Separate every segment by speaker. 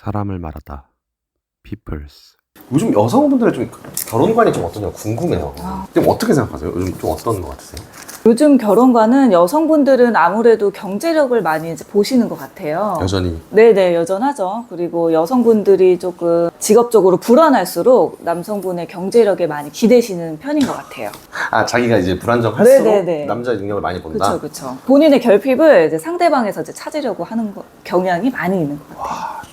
Speaker 1: 사람을 말하다. peoples.
Speaker 2: 요즘 여성분들의 좀 결혼관이 좀 어떠냐 궁금해요.
Speaker 3: 아.
Speaker 2: 좀 어떻게 생각하세요? 요즘 좀 어떤 것 같으세요?
Speaker 3: 요즘 결혼과는 여성분들은 아무래도 경제력을 많이 이제 보시는 것 같아요.
Speaker 2: 여전히
Speaker 3: 네네, 여전하죠. 그리고 여성분들이 조금 직업적으로 불안할수록 남성분의 경제력에 많이 기대시는 편인 것 같아요.
Speaker 2: 아 자기가 이제 불안정할수록
Speaker 3: 네네네.
Speaker 2: 남자의 능력을 많이 본다.
Speaker 3: 그렇죠, 그렇죠. 본인의 결핍을 이제 상대방에서 이제 찾으려고 하는 거- 경향이 많이 있는 것 같아요.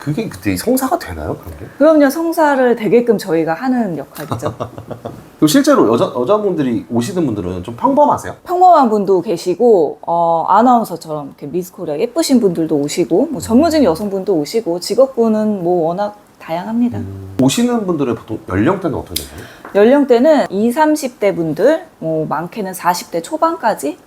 Speaker 2: 와 그게 그때 성사가 되나요 그런 게?
Speaker 3: 그럼요, 성사를 되게끔 저희가 하는 역할이죠.
Speaker 2: 그리고 실제로 여자 여자분들이 오시는 분들은 좀 평범하세요?
Speaker 3: 평범한 분도 계시고 어, 아나운서처럼 이렇게 미스코리아 예쁘신 분들도 오시고 뭐 전문직 여성분도 오시고 직업군은 뭐 워낙 다양합니다.
Speaker 2: 오시는 분들의 보통 연령대는 어떻게 되나요?
Speaker 3: 연령대는 20, 30대 분들, 뭐 많게는 40대 초반까지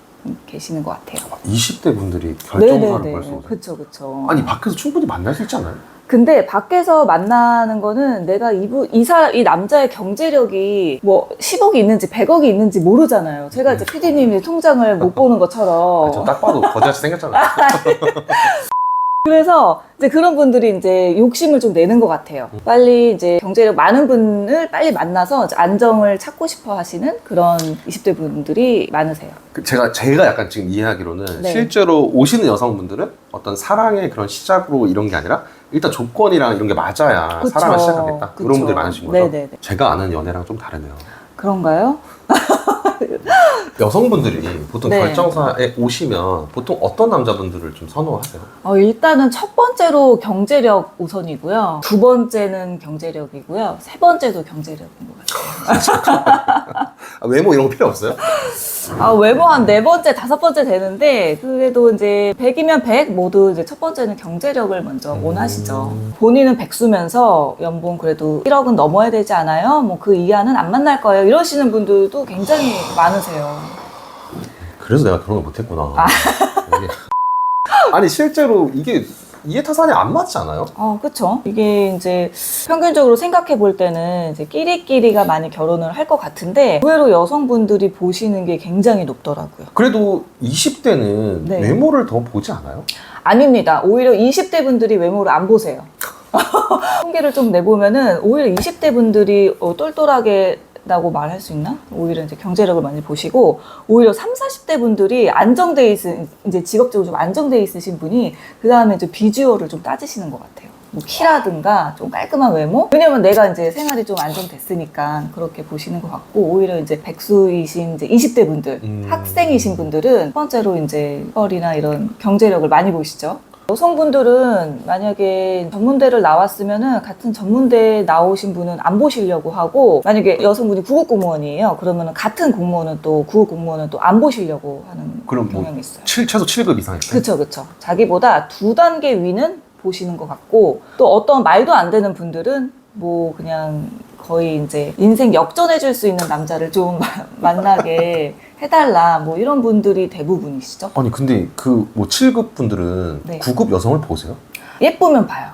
Speaker 3: 계시는 것 같아요.
Speaker 2: 20대 분들이 결정사를 벌써 오세요.
Speaker 3: 그쵸, 그쵸.
Speaker 2: 아니 밖에서 충분히 만날 수 있잖아요.
Speaker 3: 근데 밖에서 만나는 거는 내가 이분, 이 사람, 이 남자의 경제력이 뭐 10억이 있는지 100억이 있는지 모르잖아요. 제가 이제 PD님이 통장을 못 보는 것처럼.
Speaker 2: 아, 저딱 봐도 거지같이 생겼잖아요.
Speaker 3: 그래서 이제 그런 분들이 이제 욕심을 좀 내는 것 같아요. 빨리 이제 경제력 많은 분을 빨리 만나서 안정을 찾고 싶어 하시는 그런 20대 분들이 많으세요.
Speaker 2: 그 제가 제가 약간 지금 이해하기로는
Speaker 3: 네.
Speaker 2: 실제로 오시는 여성분들은 어떤 사랑의 그런 시작으로 이런 게 아니라 일단 조건이랑 이런 게 맞아야
Speaker 3: 그쵸.
Speaker 2: 사랑을 시작하겠다. 그런 분들 이 많으신 거죠.
Speaker 3: 네네네.
Speaker 2: 제가 아는 연애랑 좀 다르네요.
Speaker 3: 그런가요?
Speaker 2: 여성분들이 보통
Speaker 3: 네.
Speaker 2: 결정사에 오시면 보통 어떤 남자분들을 좀 선호하세요?
Speaker 3: 어, 일단은 첫 번째로 경제력 우선이고요. 두 번째는 경제력이고요. 세 번째도 경제력인 것 같아요.
Speaker 2: 아, 외모 이런 거 필요 없어요?
Speaker 3: 아, 외모 한 네 번째, 다섯 번째 되는데, 그래도 이제 100이면 100 모두 이제 첫 번째는 경제력을 먼저
Speaker 2: 음.
Speaker 3: 원하시죠. 본인은 백수면서 연봉 그래도 1억은 넘어야 되지 않아요? 뭐 그 이하는 안 만날 거예요. 이러시는 분들도 굉장히 많으세요.
Speaker 2: 그래서 내가 결혼을 못했구나.
Speaker 3: 아.
Speaker 2: 이게- 아니 실제로 이게 이해타산이 안 맞지 않아요?
Speaker 3: 어, 그쵸. 이게 이제 평균적으로 생각해 볼 때는 이제 끼리끼리가 많이 결혼을 할 것 같은데, 의외로 여성분들이 보시는 게 굉장히 높더라고요.
Speaker 2: 그래도 20대는
Speaker 3: 네.
Speaker 2: 외모를 더 보지 않아요?
Speaker 3: 아닙니다. 오히려 20대 분들이 외모를 안 보세요. 통계를 좀 내보면은 오히려 20대 분들이 어, 똘똘하게 라고 말할 수 있나? 오히려 이제 경제력을 많이 보시고 오히려 3, 40대 분들이 안정돼 있은 이제 직업적으로 좀 안정돼 있으신 분이 그 다음에 이제 비주얼을 좀 따지시는 것 같아요. 뭐 키라든가 좀 깔끔한 외모? 왜냐면 내가 이제 생활이 좀 안정됐으니까 그렇게 보시는 것 같고 오히려 이제 백수이신 이제 20대 분들,
Speaker 2: 음.
Speaker 3: 학생이신 분들은 첫 번째로 이제 펄이나 이런 경제력을 많이 보시죠. 여성분들은 만약에 전문대를 나왔으면은 같은 전문대 나오신 분은 안 보시려고 하고 만약에 여성분이 구급 공무원이에요. 그러면은 같은 공무원은 또 구급 공무원은 또 안 보시려고 하는
Speaker 2: 그럼 뭐
Speaker 3: 경향이 있어요.
Speaker 2: 7, 최소 7급 이상일 때?
Speaker 3: 그쵸, 그쵸. 자기보다 두 단계 위는 보시는 것 같고, 또 어떤 말도 안 되는 분들은 뭐 그냥 거의 이제 인생 역전해줄 수 있는 남자를 좀 만나게 해달라, 뭐 이런 분들이 대부분이시죠.
Speaker 2: 아니 근데 그 뭐 7급 분들은
Speaker 3: 네.
Speaker 2: 9급 여성을 보세요?
Speaker 3: 예쁘면 봐요.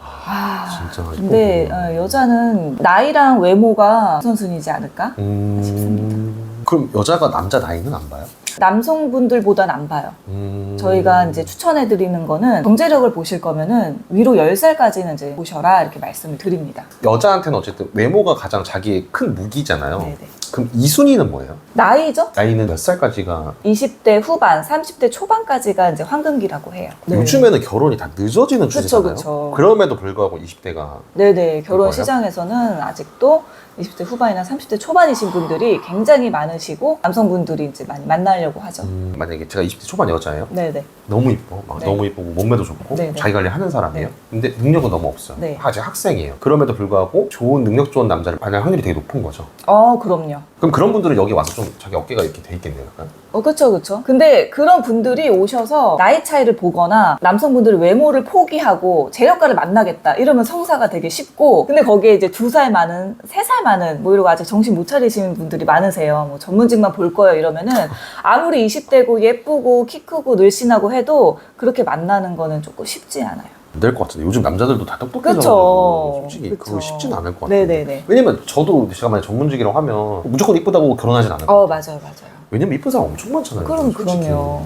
Speaker 3: 아,
Speaker 2: 진짜
Speaker 3: 근데. 어, 여자는 나이랑 외모가 우선순위지 않을까?
Speaker 2: 음... 그럼 여자가 남자 나이는 안 봐요?
Speaker 3: 남성분들보단 안 봐요.
Speaker 2: 음...
Speaker 3: 저희가 이제 추천해 드리는 거는 경제력을 보실 거면은 위로 10살까지는 이제 보셔라 이렇게 말씀을 드립니다.
Speaker 2: 여자한테는 어쨌든 외모가 가장 자기의 큰 무기잖아요.
Speaker 3: 네네.
Speaker 2: 그럼 이 순위는 뭐예요?
Speaker 3: 나이죠?
Speaker 2: 나이는 몇 살까지가
Speaker 3: 20대 후반, 30대 초반까지가 이제 황금기라고 해요.
Speaker 2: 요즘에는 결혼이 다 늦어지는
Speaker 3: 그쵸,
Speaker 2: 추세잖아요.
Speaker 3: 그쵸.
Speaker 2: 그럼에도 불구하고 20대가
Speaker 3: 네네. 결혼
Speaker 2: 그거요?
Speaker 3: 시장에서는 아직도 20대 후반이나 30대 초반이신 분들이 굉장히 많으시고 남성분들이 이제 많이 만나려고 하죠.
Speaker 2: 음, 만약에 제가 20대 초반 여자예요.
Speaker 3: 네네.
Speaker 2: 너무 이뻐. 막
Speaker 3: 네.
Speaker 2: 너무 이쁘고 몸매도 좋고
Speaker 3: 네, 네.
Speaker 2: 자기 관리 하는 사람이에요.
Speaker 3: 네.
Speaker 2: 근데 능력은 너무 없어요.
Speaker 3: 네.
Speaker 2: 아직 학생이에요. 그럼에도 불구하고 좋은 능력 좋은 남자를 만날 확률이 되게 높은 거죠.
Speaker 3: 어, 그럼요.
Speaker 2: 그럼 그런 분들은 여기 와서 좀 자기 어깨가 이렇게 돼 있겠네요. 약간.
Speaker 3: 어, 그쵸, 그쵸. 근데 그런 분들이 오셔서 나이 차이를 보거나 남성분들의 외모를 포기하고 재력가를 만나겠다 이러면 성사가 되게 쉽고 근데 거기에 이제 두 살 많은, 세 살 많은 뭐 이러고 아직 정신 못 차리시는 분들이 많으세요. 뭐 전문직만 볼 거예요 이러면은 아무리 20대고 예쁘고 키 크고 늘씬하고 해도 그렇게 만나는 거는 조금 쉽지 않아요.
Speaker 2: 안될 것 같은데 요즘 남자들도 다
Speaker 3: 그쵸.
Speaker 2: 똑똑해져가지고 솔직히
Speaker 3: 그쵸.
Speaker 2: 그거 쉽진 않을 것 같아요.
Speaker 3: 네네네.
Speaker 2: 왜냐면 저도 제가 만약 전문직이라고 하면 무조건 이쁘다고 결혼하진 않을 거예요.
Speaker 3: 어, 맞아요, 맞아요.
Speaker 2: 왜냐면 이쁜 사람 엄청 많잖아요.
Speaker 3: 그럼,
Speaker 2: 솔직히.
Speaker 3: 그럼요.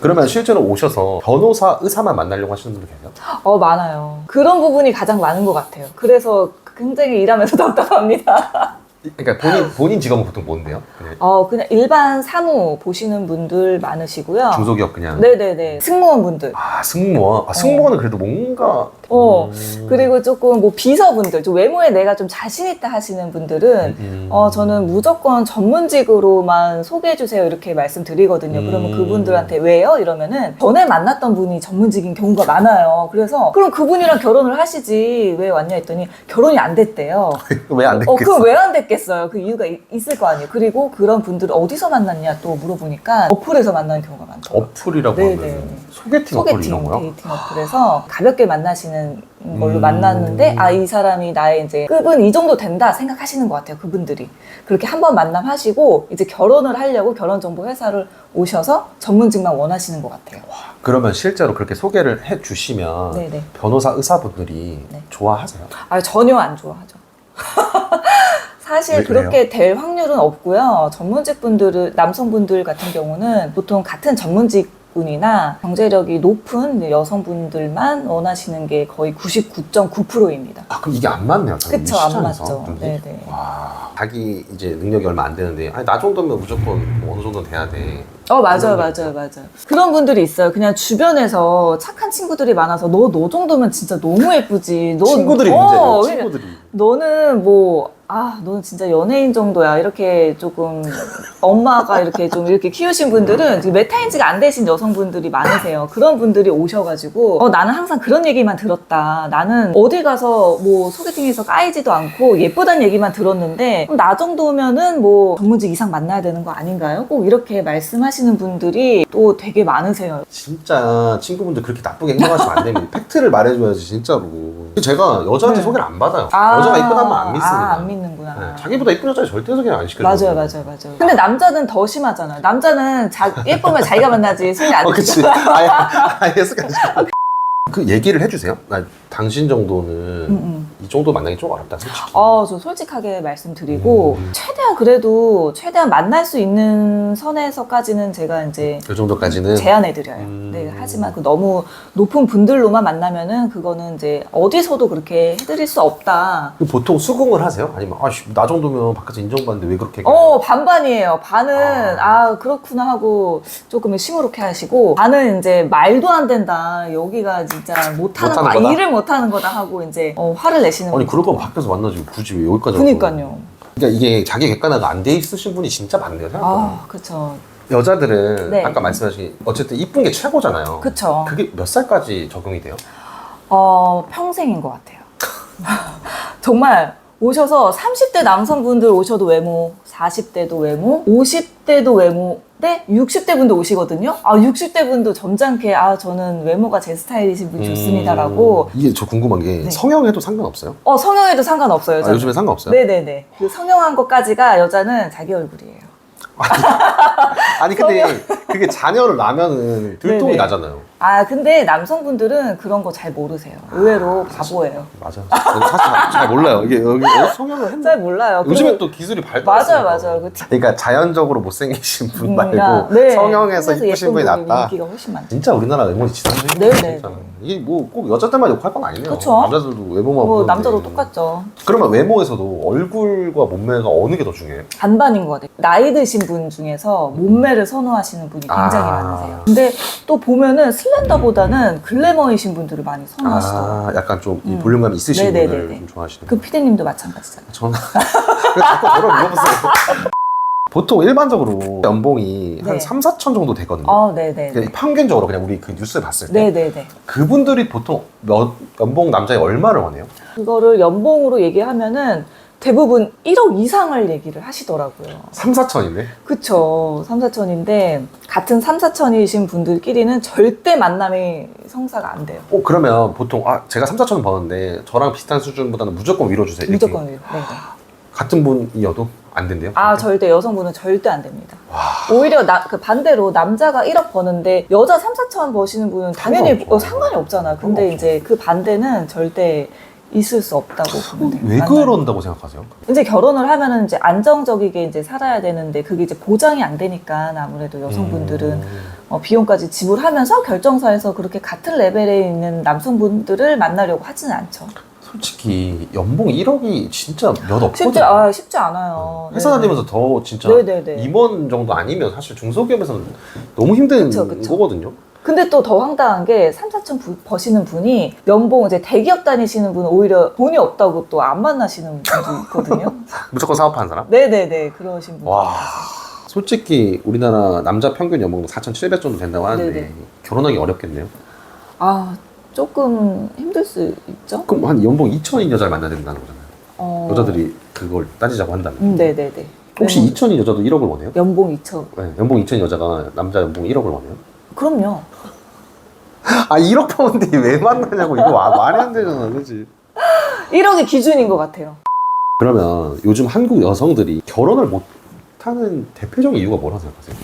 Speaker 2: 그러면 실제로 오셔서 변호사, 의사만 만나려고 하시는 분들 계세요?
Speaker 3: 어, 많아요. 그런 부분이 가장 많은 것 같아요. 그래서 굉장히 일하면서 답답합니다.
Speaker 2: 그러니까 본인 본인 직업은 보통 뭔데요? 그냥
Speaker 3: 어, 그냥 일반 사무 보시는 분들 많으시고요.
Speaker 2: 중소기업 그냥.
Speaker 3: 네네네. 승무원 분들.
Speaker 2: 아 승무원. 아 승무원은 그래도 뭔가.
Speaker 3: 어,
Speaker 2: 음.
Speaker 3: 그리고 조금 뭐 비서분들, 좀 외모에 내가 좀 자신 있다 하시는 분들은
Speaker 2: 음.
Speaker 3: 어, 저는 무조건 전문직으로만 소개해주세요. 이렇게 말씀드리거든요. 그러면
Speaker 2: 음.
Speaker 3: 그분들한테 왜요? 이러면은 전에 만났던 분이 전문직인 경우가 많아요. 그래서 그럼 그분이랑 결혼을 하시지. 왜 왔냐 했더니 결혼이 안 됐대요.
Speaker 2: 왜안
Speaker 3: 어,
Speaker 2: 됐겠어?
Speaker 3: 그럼 왜 안 됐겠어 요? 그 이유가 이- 있을 거 아니에요. 그리고 그런 분들 어디서 만났냐 또 물어보니까 어플에서 만나는 경우가 많더라고요.
Speaker 2: 어플이라고
Speaker 3: 네,
Speaker 2: 하면
Speaker 3: 네.
Speaker 2: 소개팅, 어플
Speaker 3: 소개팅,
Speaker 2: 이런 거요?
Speaker 3: 데이팅 어플에서 가볍게 만나시는 걸로
Speaker 2: 음.
Speaker 3: 만났는데 아 이 사람이 나의 이제 급은 이 정도 된다 생각하시는 것 같아요 그분들이 그렇게 한번 만남하시고 이제 결혼을 하려고 결혼 정보 회사를 오셔서 전문직만 원하시는 것 같아요.
Speaker 2: 그러면 실제로 그렇게 소개를 해 주시면
Speaker 3: 네네.
Speaker 2: 변호사 의사분들이
Speaker 3: 네.
Speaker 2: 좋아하세요?
Speaker 3: 아 전혀 안 좋아하죠. 사실
Speaker 2: 왜 그래요?
Speaker 3: 그렇게 될 확률은 없고요. 전문직 분들은 남성분들 같은 경우는 보통 같은 전문직 분이나 경제력이 높은 여성분들만 원하시는 게 거의 99.9%입니다.
Speaker 2: 아 그럼 이게 안 맞네요. 저는
Speaker 3: 그쵸, 이안
Speaker 2: 시장에서.
Speaker 3: 맞죠. 네네.
Speaker 2: 와 자기 이제 능력이 얼마 안 되는데 아니 나 정도면 무조건 뭐 어느 정도 돼야 돼.
Speaker 3: 어 맞아요 맞아요 맞아요 그런 분들이 있어요 그냥 주변에서 착한 친구들이 많아서 너 너 정도면 진짜 너무 예쁘지 너,
Speaker 2: 친구들이
Speaker 3: 어,
Speaker 2: 문제예요. 친구들이.
Speaker 3: 너는 뭐 아, 너는 진짜 연예인 정도야. 이렇게 조금 엄마가 이렇게 좀 이렇게 키우신 분들은 지금 메타인지가 안 되신 여성분들이 많으세요. 그런 분들이 오셔가지고 어, 나는 항상 그런 얘기만 들었다. 나는 어디 가서 뭐 소개팅에서 까이지도 않고 예쁘다는 얘기만 들었는데 그럼 나 정도면은 뭐 전문직 이상 만나야 되는 거 아닌가요? 꼭 이렇게 말씀하시는 분들이 또 되게 많으세요.
Speaker 2: 진짜 친구분들 그렇게 나쁘게 행동하시면 안 됩니다. 팩트를 말해줘야지 진짜로. 제가 여자한테
Speaker 3: 네.
Speaker 2: 소개를 안 받아요. 여자가 이쁘다면 안 믿습니다.
Speaker 3: 아, 안.
Speaker 2: 네, 자기보다 이쁜 여자 절대 소개를 안 시켜요.
Speaker 3: 맞아요, 맞아요, 맞아요. 근데 남자는 더 심하잖아요. 남자는 자, 예쁘면 자기가 만나지 소개 안
Speaker 2: 어, 그치.
Speaker 3: 시켜.
Speaker 2: 아예, 아예 습관. 그 얘기를 해주세요. 나 당신 정도는
Speaker 3: 음, 음.
Speaker 2: 이 정도 만나기 좀 어렵다, 솔직히.
Speaker 3: 어, 저 솔직하게 말씀드리고
Speaker 2: 음.
Speaker 3: 최대한 그래도 최대한 만날 수 있는 선에서까지는 제가 이제
Speaker 2: 그 정도까지는.
Speaker 3: 제안해 드려요.
Speaker 2: 음.
Speaker 3: 네, 하지만 그 너무 높은 분들로만 만나면은 그거는 이제 어디서도 그렇게 해드릴 수 없다.
Speaker 2: 그 보통 수긍을 하세요? 아니면 아씨 나 정도면 바깥에서 인정받는데 왜 그렇게?
Speaker 3: 어 반반이에요. 반은
Speaker 2: 아.
Speaker 3: 아. 그렇구나 하고 조금 시무룩해 하시고 반은 이제 말도 안 된다. 여기가 진짜 못하는
Speaker 2: 못하는
Speaker 3: 거
Speaker 2: 거다?
Speaker 3: 일을 못하는 거다 하고 이제 어, 화를 내시는
Speaker 2: 아니. 그럴 거면 밖에서 만나지 굳이 왜 여기까지? 와서.
Speaker 3: 그니까요.
Speaker 2: 그러니까 이게 자기 객관화가 안 돼 있으신 분이 진짜 많네요. 생각보다.
Speaker 3: 아 그쵸
Speaker 2: 여자들은
Speaker 3: 네.
Speaker 2: 아까 말씀하신 어쨌든 이쁜 게 최고잖아요.
Speaker 3: 그쵸.
Speaker 2: 그게 몇 살까지 적용이 돼요?
Speaker 3: 어 평생인 것 같아요. 정말 오셔서 30대 남성분들 오셔도 외모, 40대도 외모, 50대도 외모, 네 60대 분도 오시거든요. 아 60대 분도 점잖게 아 저는 외모가 제 스타일이신 분 좋습니다라고.
Speaker 2: 음, 이게 저 궁금한 게
Speaker 3: 네.
Speaker 2: 성형해도 상관없어요?
Speaker 3: 어 성형에도 상관없어요.
Speaker 2: 아,
Speaker 3: 여자는.
Speaker 2: 요즘에 상관없어요?
Speaker 3: 네네네. 그 성형한 것까지가 여자는 자기 얼굴이에요.
Speaker 2: 아니 근데 그게 자녀를 낳으면은 들통이
Speaker 3: 네네.
Speaker 2: 나잖아요.
Speaker 3: 아 근데 남성분들은 그런 거 잘 모르세요. 의외로 바보예요.
Speaker 2: 맞아. 사실 잘- 잘 몰라요. 이게 여기 어, 성형을 했나?
Speaker 3: 잘 몰라요.
Speaker 2: 요즘에
Speaker 3: 그리고-
Speaker 2: 또 기술이 발달했어요.
Speaker 3: 맞아요, 맞아요. 그
Speaker 2: 그러니까 자연적으로 못생기신 분
Speaker 3: 음,
Speaker 2: 말고
Speaker 3: 네.
Speaker 2: 성형해서 이쁘신
Speaker 3: 예쁜
Speaker 2: 분이 낫다.
Speaker 3: 인기가 훨씬 많죠.
Speaker 2: 진짜 우리나라 외모는 지상주의.
Speaker 3: 네, 네. 네.
Speaker 2: 이게 뭐 꼭 여자들만 욕할 건 아니네요.
Speaker 3: 그쵸.
Speaker 2: 남자들도 외모만
Speaker 3: 뭐
Speaker 2: 보는데.
Speaker 3: 남자도 똑같죠.
Speaker 2: 그러면 외모에서도 얼굴과 몸매가 어느 게 더 중요해요?
Speaker 3: 반반인 것 같아요. 나이 드신 분 중에서 몸매를 선호하시는 분이 굉장히
Speaker 2: 아.
Speaker 3: 많으세요. 근데 또 보면은 슬렌더보다는 글래머이신 분들을 많이 선호하시더라고요.
Speaker 2: 아, 약간 좀이
Speaker 3: 음.
Speaker 2: 볼륨감 있으신
Speaker 3: 네네네네.
Speaker 2: 분을 좀 좋아하시는.
Speaker 3: 그 피디님도 마찬가지잖아요.
Speaker 2: 저는 왜 자꾸 저를 물어보세요. 보통 일반적으로 연봉이 한
Speaker 3: 네.
Speaker 2: 3, 4천 정도 되거든요.
Speaker 3: 어, 네네.
Speaker 2: 그냥 평균적으로 그냥 우리 그 뉴스 봤을 때
Speaker 3: 네네네.
Speaker 2: 그분들이 보통 몇, 연봉 남자에 얼마를 원해요?
Speaker 3: 그거를 연봉으로 얘기하면은 대부분 1억 이상을 얘기를 하시더라고요.
Speaker 2: 3, 4천인데?
Speaker 3: 그쵸. 3, 4천인데, 같은 3, 4천이신 분들끼리는 절대 만남이 성사가 안 돼요.
Speaker 2: 어, 그러면 보통 아 제가 3, 4천 버는데 저랑 비슷한 수준보다는 무조건 위로 주세요. 이렇게.
Speaker 3: 무조건 위로. 네 네.
Speaker 2: 같은 분이어도 안 된대요?
Speaker 3: 아, 절대 여성분은 절대 안 됩니다.
Speaker 2: 와.
Speaker 3: 오히려 나, 그 반대로 남자가 1억 버는데 여자 3, 4천 버시는 분은 당연히
Speaker 2: 상관없죠.
Speaker 3: 어, 상관이 없잖아요. 근데
Speaker 2: 상관없죠.
Speaker 3: 이제 그 반대는 절대 있을 수 없다고 보면 돼요.
Speaker 2: 왜
Speaker 3: 만나면.
Speaker 2: 그런다고 생각하세요?
Speaker 3: 이제 결혼을 하면은 이제 안정적이게 이제 살아야 되는데 그게 이제 보장이 안 되니까 아무래도 여성분들은
Speaker 2: 음.
Speaker 3: 어, 비용까지 지불하면서 결정사에서 그렇게 같은 레벨에 있는 남성분들을 만나려고 하지는 않죠.
Speaker 2: 솔직히 연봉 1억이 진짜 몇 없거든요.
Speaker 3: 쉽지, 아, 쉽지 않아요.
Speaker 2: 회사
Speaker 3: 네.
Speaker 2: 다니면서 더 진짜
Speaker 3: 네네네.
Speaker 2: 임원 정도 아니면 사실 중소기업에서는 너무 힘든
Speaker 3: 그쵸, 그쵸.
Speaker 2: 거거든요.
Speaker 3: 근데 또 더 황당한 게 3, 4천 부- 버시는 분이 연봉 이제 대기업 다니시는 분은 오히려 돈이 없다고 또 안 만나시는 분도 있거든요.
Speaker 2: 무조건 사업하는 사람?
Speaker 3: 네네네 그러신 분들.
Speaker 2: 와. 솔직히 우리나라 남자 평균 연봉도 4,700 정도 된다고 하는데
Speaker 3: 네네.
Speaker 2: 결혼하기 어렵겠네요.
Speaker 3: 아 조금 힘들 수 있죠.
Speaker 2: 그럼 한 연봉 2천인 여자를 만나야 된다는 거잖아요.
Speaker 3: 어.
Speaker 2: 여자들이 그걸 따지자고 한다면.
Speaker 3: 음, 네네네.
Speaker 2: 혹시
Speaker 3: 음,
Speaker 2: 2천인 여자도 1억을 원해요?
Speaker 3: 연봉 2천.
Speaker 2: 네, 연봉 2천인 여자가 남자 연봉 1억을 원해요?
Speaker 3: 그럼요.
Speaker 2: 아 1억 파운드 왜 만나냐고 이거 와- 말이 안 되잖아 그지
Speaker 3: 1억이 기준인 것 같아요.
Speaker 2: 그러면 요즘 한국 여성들이 결혼을 못하는 대표적인 이유가 뭐라고 생각하세요?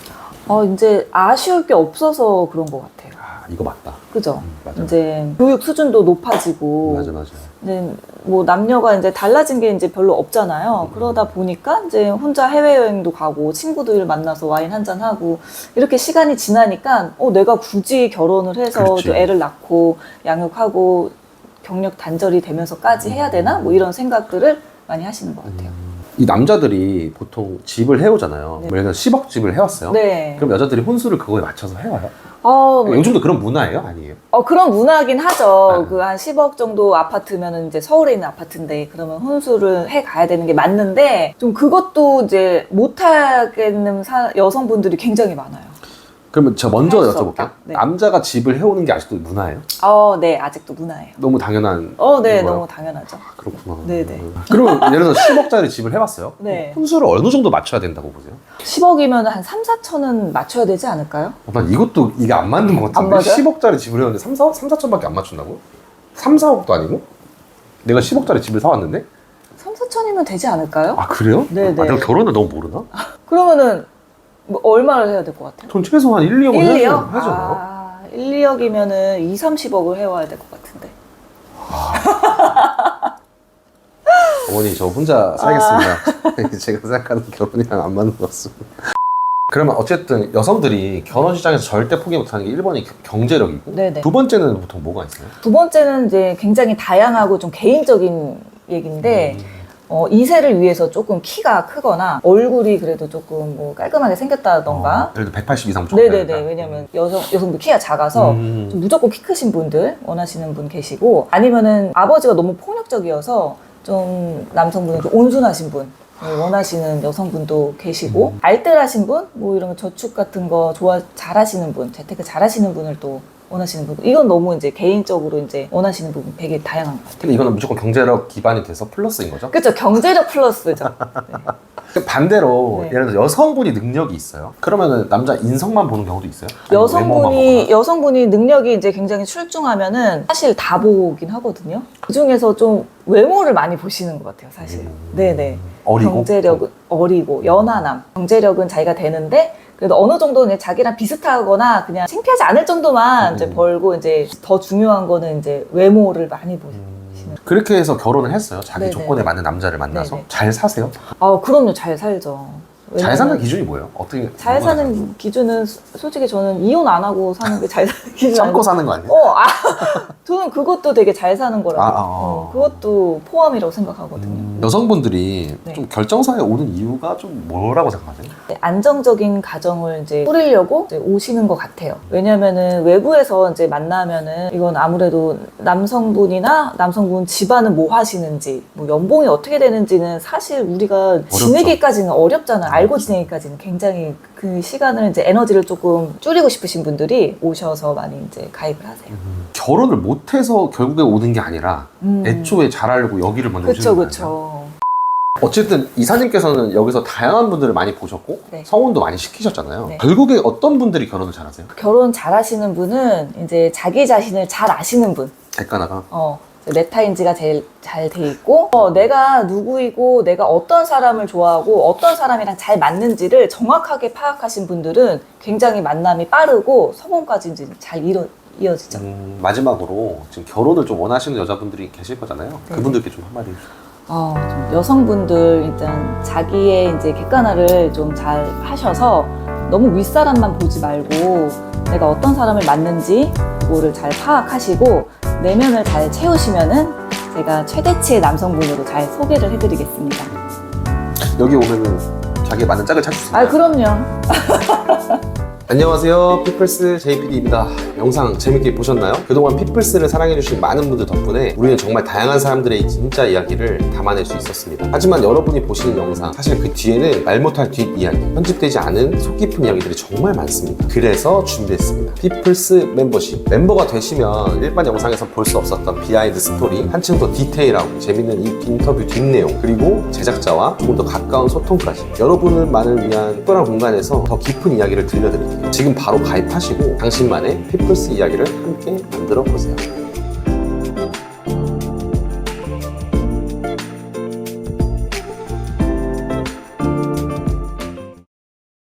Speaker 3: 어 이제 아쉬울 게 없어서 그런 것 같아요.
Speaker 2: 아 이거 맞다
Speaker 3: 그죠?
Speaker 2: 음, 맞아
Speaker 3: 이제 교육 수준도 높아지고
Speaker 2: 맞아 맞아
Speaker 3: 이제 뭐 남녀가 이제 달라진 게 이제 별로 없잖아요.
Speaker 2: 음.
Speaker 3: 그러다 보니까 이제 혼자 해외 여행도 가고 친구들 만나서 와인 한잔 하고 이렇게 시간이 지나니까 어 내가 굳이 결혼을 해서
Speaker 2: 그렇지.
Speaker 3: 또 애를 낳고 양육하고 경력 단절이 되면서까지 해야 되나 뭐 이런 생각들을 많이 하시는 것 같아요.
Speaker 2: 이 남자들이 보통 집을 해오잖아요
Speaker 3: 네.
Speaker 2: 예를 들어 10억 집을 해왔어요
Speaker 3: 네.
Speaker 2: 그럼 여자들이 혼수를 그거에 맞춰서 해와요?
Speaker 3: 어,
Speaker 2: 요즘도 그런 문화예요? 아니에요?
Speaker 3: 어, 그런 문화긴 하죠.
Speaker 2: 네.
Speaker 3: 그한 10억 정도 아파트면은 이제 서울에 있는 아파트인데 그러면 혼수를 해 가야 되는 게 맞는데 좀 그것도 이제 못 하겠는 사- 여성분들이 굉장히 많아요.
Speaker 2: 그러면 제가 먼저
Speaker 3: 할수
Speaker 2: 여쭤볼게요
Speaker 3: 없다. 네.
Speaker 2: 남자가 집을 해오는 게 아직도 문화예요?
Speaker 3: 어, 네, 아직도 문화예요.
Speaker 2: 너무 당연한
Speaker 3: 어, 네? 너무 당연하죠.
Speaker 2: 그렇구나
Speaker 3: 네네.
Speaker 2: 그러면 예를 들어서 10억짜리 집을 해봤어요
Speaker 3: 네.
Speaker 2: 혼수를 어느 정도 맞춰야 된다고 보세요?
Speaker 3: 10억이면 한 3, 4천은 맞춰야 되지 않을까요?
Speaker 2: 어, 난 이것도 이게 안 맞는 것
Speaker 3: 안
Speaker 2: 같은데
Speaker 3: 맞아요?
Speaker 2: 10억짜리 집을 해왔는데 3, 4, 3, 4천밖에 안 맞춘다고? 3, 4억도 아니고? 내가 10억짜리 집을 사왔는데?
Speaker 3: 3, 4천이면 되지 않을까요?
Speaker 2: 아 그래요?
Speaker 3: 네 네.
Speaker 2: 아, 내가 결혼을 너무 모르나?
Speaker 3: 그러면은 뭐 얼마를 해야 될 것 같아요?
Speaker 2: 전 최소 한 1, 2억은
Speaker 3: 1,
Speaker 2: 해야죠.
Speaker 3: 2억?
Speaker 2: 해야죠.
Speaker 3: 아, 1, 2억이면은 2, 30억을 해와야 될 것 같은데.
Speaker 2: 어머니 저 혼자 살겠습니다. 제가 생각하는 결혼이랑 안 맞는 것 같습니다. 그러면 어쨌든 여성들이 결혼 시장에서 절대 포기 못하는 게 1번이 경제력이고
Speaker 3: 네네.
Speaker 2: 두 번째는 보통 뭐가 있어요?
Speaker 3: 두 번째는 이제 굉장히 다양하고 좀 개인적인 얘기인데,
Speaker 2: 음.
Speaker 3: 어, 이세를 위해서 조금 키가 크거나 얼굴이 그래도 조금 뭐 깔끔하게 생겼다던가.
Speaker 2: 어, 들어 180 이상 무조건
Speaker 3: 네네네.
Speaker 2: 된다.
Speaker 3: 왜냐면 여성, 여성분 키가 작아서
Speaker 2: 음.
Speaker 3: 좀 무조건 키 크신 분들 원하시는 분 계시고 아니면은 아버지가 너무 폭력적이어서 좀 남성분은 좀 온순하신 분 원하시는 여성분도 계시고
Speaker 2: 음.
Speaker 3: 알뜰하신 분, 뭐 이런 거 저축 같은 거 좋아 잘하시는 분, 재테크 잘하시는 분을 또 원하시는 분. 이건 너무 이제 개인적으로 이제 원하시는 부분 되게 다양한 것 같아요.
Speaker 2: 근데 이거는 무조건 경제력 기반이 돼서 플러스인 거죠?
Speaker 3: 그렇죠. 경제력 플러스죠. 네.
Speaker 2: 반대로
Speaker 3: 네.
Speaker 2: 예를 들어 여성분이 능력이 있어요. 그러면은 남자 인성만 보는 경우도 있어요. 아니면 외모만
Speaker 3: 여성분이
Speaker 2: 보거나?
Speaker 3: 여성분이 능력이 이제 굉장히 출중하면은 사실 다 보긴 하거든요. 그 중에서 좀 외모를 많이 보시는 것 같아요, 사실.
Speaker 2: 음.
Speaker 3: 네네.
Speaker 2: 어리고
Speaker 3: 경제력은 어리고 연하남. 경제력은 자기가 되는데 그래도 어느 정도 는 자기랑 비슷하거나 그냥 창피하지 않을 정도만
Speaker 2: 음.
Speaker 3: 이제 벌고 이제 더 중요한 거는 이제 외모를 많이 보시는.
Speaker 2: 음. 그렇게 해서 결혼을 했어요. 자기
Speaker 3: 네네.
Speaker 2: 조건에 맞는 남자를 만나서
Speaker 3: 네네.
Speaker 2: 잘 사세요.
Speaker 3: 아 그럼요, 잘 살죠.
Speaker 2: 잘 사는 기준이 뭐예요? 어떻게
Speaker 3: 잘 사는 기준은 소- 솔직히 저는 이혼 안 하고 사는 게 잘 사는 기준 참고
Speaker 2: 사는 거 아니에요?
Speaker 3: 어, 아, 저는 그것도 되게 잘 사는 거라고.
Speaker 2: 아, 아, 아.
Speaker 3: 어, 그것도 포함이라고 생각하거든요.
Speaker 2: 음, 여성분들이
Speaker 3: 네.
Speaker 2: 좀 결정사에 오는 이유가 좀 뭐라고 생각하세요?
Speaker 3: 네, 안정적인 가정을 이제 꾸리려고 이제 오시는 것 같아요. 왜냐면은 외부에서 이제 만나면은 이건 아무래도 남성분이나 남성분 집안은 뭐 하시는지, 뭐 연봉이 어떻게 되는지는 사실 우리가 지내기까지는 어렵잖아요. 알고 지내기까지는 굉장히 그 시간을 이제 에너지를 조금 줄이고 싶으신 분들이 오셔서 많이 이제 가입을 하세요.
Speaker 2: 결혼을 못해서 결국에 오는 게 아니라
Speaker 3: 음.
Speaker 2: 애초에 잘 알고 여기를 먼저
Speaker 3: 그쵸,
Speaker 2: 오시는 거예요.
Speaker 3: 그쵸.
Speaker 2: 어쨌든 이사님께서는 여기서 다양한 분들을 많이 보셨고
Speaker 3: 네.
Speaker 2: 성혼도 많이 시키셨잖아요.
Speaker 3: 네.
Speaker 2: 결국에 어떤 분들이 결혼을 잘하세요?
Speaker 3: 결혼 잘 하시는 분은 이제 자기 자신을 잘 아시는 분.
Speaker 2: 객관화가
Speaker 3: 어, 메타인지가 제일 잘 돼 있고, 어, 내가 누구이고, 내가 어떤 사람을 좋아하고, 어떤 사람이랑 잘 맞는지를 정확하게 파악하신 분들은 굉장히 만남이 빠르고, 성공까지 이제 잘 이뤄, 이어지죠.
Speaker 2: 음, 마지막으로 지금 결혼을 좀 원하시는 여자분들이 계실 거잖아요.
Speaker 3: 네.
Speaker 2: 그분들께 좀 한마디 해주세요.
Speaker 3: 어, 좀 여성분들 일단 자기의 이제 객관화를 좀 잘 하셔서 너무 윗사람만 보지 말고 내가 어떤 사람을 만는지 그거를 잘 파악하시고 내면을 잘 채우시면은 제가 최대치의 남성분으로 잘 소개를 해드리겠습니다.
Speaker 2: 여기 오면은 자기에 맞는 짝을 찾을 수 있나요?
Speaker 3: 아 그럼요.
Speaker 2: 안녕하세요. 피플스 JPD입니다. 영상 재밌게 보셨나요? 그동안 피플스를 사랑해주신 많은 분들 덕분에 우리는 정말 다양한 사람들의 진짜 이야기를 담아낼 수 있었습니다. 하지만 여러분이 보시는 영상, 사실 그 뒤에는 말 못할 뒷이야기, 편집되지 않은 속 깊은 이야기들이 정말 많습니다. 그래서 준비했습니다. 피플스 멤버십. 멤버가 되시면 일반 영상에서 볼 수 없었던 비하인드 스토리, 한층 더 디테일하고 재밌는 이 인터뷰 뒷내용, 그리고 제작자와 조금 더 가까운 소통까지 여러분을만을 위한 특별한 공간에서 더 깊은 이야기를 들려드릴게요. 지금 바로 가입하시고 당신만의 피플 스 이야기를 함께 만들어 보세요.